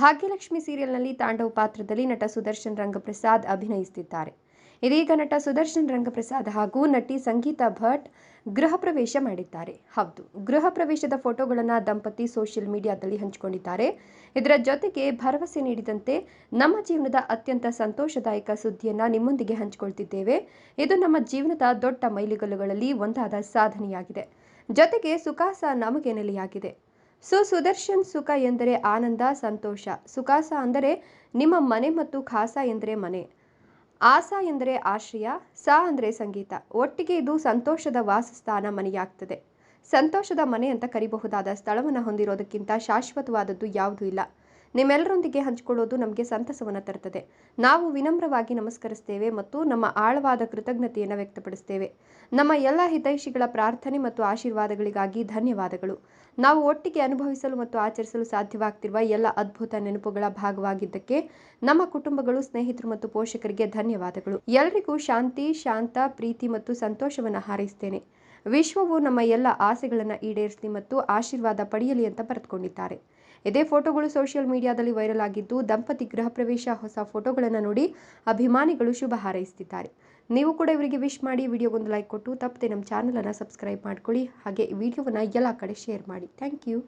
ಭಾಗ್ಯಲಕ್ಷ್ಮಿ ಸೀರಿಯಲ್ನಲ್ಲಿ ತಾಂಡವ್ ಪಾತ್ರದಲ್ಲಿ ನಟ ಸುದರ್ಶನ್ ರಂಗಪ್ರಸಾದ್ ಅಭಿನಯಿಸುತ್ತಿದ್ದಾರೆ ಇದೀಗ ನಟ ಸುದರ್ಶನ್ ರಂಗಪ್ರಸಾದ್ ಹಾಗೂ ನಟಿ ಸಂಗೀತಾ ಭಟ್ ಗೃಹ ಪ್ರವೇಶ ಮಾಡಿದ್ದಾರೆ. ಹೌದು, ಗೃಹ ಪ್ರವೇಶದ ಫೋಟೋಗಳನ್ನು ದಂಪತಿ ಸೋಷಿಯಲ್ ಮೀಡಿಯಾದಲ್ಲಿ ಹಂಚಿಕೊಂಡಿದ್ದಾರೆ. ಇದರ ಜೊತೆಗೆ ಭರವಸೆ ನೀಡಿದಂತೆ ನಮ್ಮ ಜೀವನದ ಅತ್ಯಂತ ಸಂತೋಷದಾಯಕ ಸುದ್ದಿಯನ್ನು ನಿಮ್ಮೊಂದಿಗೆ ಹಂಚಿಕೊಳ್ತಿದ್ದೇವೆ. ಇದು ನಮ್ಮ ಜೀವನದ ದೊಡ್ಡ ಮೈಲಿಗಲ್ಲುಗಳಲ್ಲಿ ಒಂದಾದ ಸಾಧನೆಯಾಗಿದೆ. ಜೊತೆಗೆ ಸುಖಾಸ ನಮಗೆ ನೆಲೆಯಾಗಿದೆ ಸೊ ಸುದರ್ಶನ್ ಸುಖ ಎಂದರೆ ಆನಂದ, ಸಂತೋಷ. ಸುಖಾಸ ಅಂದರೆ ನಿಮ್ಮ ಮನೆ ಮತ್ತು ಖಾಸ ಎಂದರೆ ಮನೆ. ಆಸ ಎಂದರೆ ಆಶ್ರಯ, ಸ ಅಂದರೆ ಸಂಗೀತ. ಒಟ್ಟಿಗೆ ಇದು ಸಂತೋಷದ ವಾಸಸ್ಥಾನ ಮನೆಯಾಗ್ತದೆ. ಸಂತೋಷದ ಮನೆ ಅಂತ ಕರಿಬಹುದಾದ ಸ್ಥಳವನ್ನು ಹೊಂದಿರೋದಕ್ಕಿಂತ ಶಾಶ್ವತವಾದದ್ದು ಯಾವುದೂ ಇಲ್ಲ. ನಿಮ್ಮೆಲ್ಲರೊಂದಿಗೆ ಹಂಚಿಕೊಳ್ಳೋದು ನಮಗೆ ಸಂತಸವನ್ನು ತರುತ್ತದೆ ನಾವು ವಿನಮ್ರವಾಗಿ ನಮಸ್ಕರಿಸ್ತೇವೆ ಮತ್ತು ನಮ್ಮ ಆಳವಾದ ಕೃತಜ್ಞತೆಯನ್ನು ವ್ಯಕ್ತಪಡಿಸ್ತೇವೆ. ನಮ್ಮ ಎಲ್ಲ ಹಿತೈಷಿಗಳ ಪ್ರಾರ್ಥನೆ ಮತ್ತು ಆಶೀರ್ವಾದಗಳಿಗಾಗಿ ಧನ್ಯವಾದಗಳು. ನಾವು ಒಟ್ಟಿಗೆ ಅನುಭವಿಸಲು ಮತ್ತು ಆಚರಿಸಲು ಸಾಧ್ಯವಾಗ್ತಿರುವ ಎಲ್ಲ ಅದ್ಭುತ ನೆನಪುಗಳ ಭಾಗವಾಗಿದ್ದಕ್ಕೆ ನಮ್ಮ ಕುಟುಂಬಗಳು, ಸ್ನೇಹಿತರು ಮತ್ತು ಪೋಷಕರಿಗೆ ಧನ್ಯವಾದಗಳು. ಎಲ್ರಿಗೂ ಶಾಂತಿ, ಶಾಂತ, ಪ್ರೀತಿ ಮತ್ತು ಸಂತೋಷವನ್ನು ಹಾರೈಸ್ತೇನೆ. ವಿಶ್ವವು ನಮ್ಮ ಎಲ್ಲ ಆಸೆಗಳನ್ನು ಈಡೇರಿಸಲಿ ಮತ್ತು ಆಶೀರ್ವಾದ ಪಡೆಯಲಿ ಅಂತ ಬರೆದುಕೊಂಡಿದ್ದಾರೆ. ಇದೇ ಫೋಟೋಗಳು ಸೋಷಿಯಲ್ ಮೀಡಿಯಾದಲ್ಲಿ ವೈರಲ್ ಆಗಿದ್ದು, ದಂಪತಿ ಗೃಹ ಪ್ರವೇಶ ಹೊಸ ಫೋಟೋಗಳನ್ನು ನೋಡಿ ಅಭಿಮಾನಿಗಳು ಶುಭ ಹಾರೈಸುತ್ತಿದ್ದಾರೆ. ನೀವು ಕೂಡ ಇವರಿಗೆ ವಿಶ್ ಮಾಡಿ ವಿಡಿಯೋಗೊಂದು ಲೈಕ್ ಕೊಟ್ಟು, ತಪ್ಪದೆ ನಮ್ಮ ಚಾನಲನ್ನು ಸಬ್ಸ್ಕ್ರೈಬ್ ಮಾಡ್ಕೊಳ್ಳಿ. ಹಾಗೆ ವಿಡಿಯೋವನ್ನು ಎಲ್ಲ ಕಡೆ ಶೇರ್ ಮಾಡಿ. Thank you.